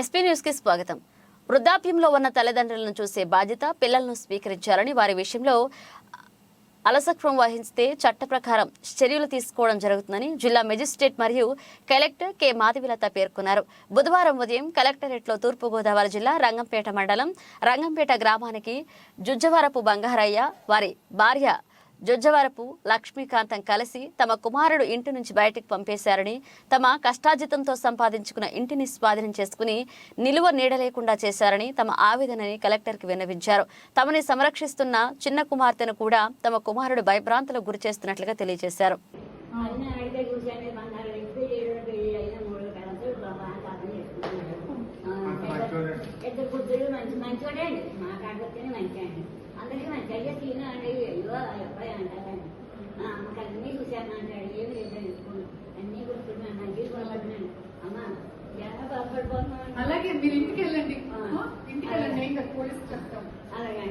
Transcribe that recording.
SP న్యూస్కి స్వాగతం. వృద్ధాప్యంలో ఉన్న తల్లిదండ్రులను చూసే బాధ్యత పిల్లలను స్వీకరించాలని వారి విషయంలో అలసత్వం వహిస్తే చట్ట ప్రకారం చర్యలు తీసుకోవడం జరుగుతుందని జిల్లా మెజిస్ట్రేట్ మరియు కలెక్టర్ కె. మాధవిలత పేర్కొన్నారు. బుధవారం ఉదయం కలెక్టరేట్లో తూర్పుగోదావరి జిల్లా రంగంపేట మండలం రంగంపేట గ్రామానికి జుజ్జవరపు బంగారయ్య వారి భార్య జొజ్జవరపు లక్ష్మీకాంతం కలిసి తమ కుమారుడు ఇంటి నుంచి బయటకు పంపేశారని తమ కష్టార్జితంతో సంపాదించుకున్న ఇంటిని స్వాధీనం చేసుకుని నిలువ నీడ లేకుండా చేశారని తమ ఆవేదనని కలెక్టర్కి విన్నవించారు. తమని సంరక్షిస్తున్న చిన్న కుమార్తెను కూడా తమ కుమారుడు భయభ్రాంతులకు గురి చేస్తున్నట్లుగా తెలియజేశారు. ఇద్దరు బుద్ధులు మంచి మంచోడే అండి. మంచి అండి. అందరికీ మంచి అయ్యే తిన అలాగే మీరు ఇంటికి వెళ్ళండి. ఇంటికి వెళ్ళండి పోలీసు చెప్తాం అలాగే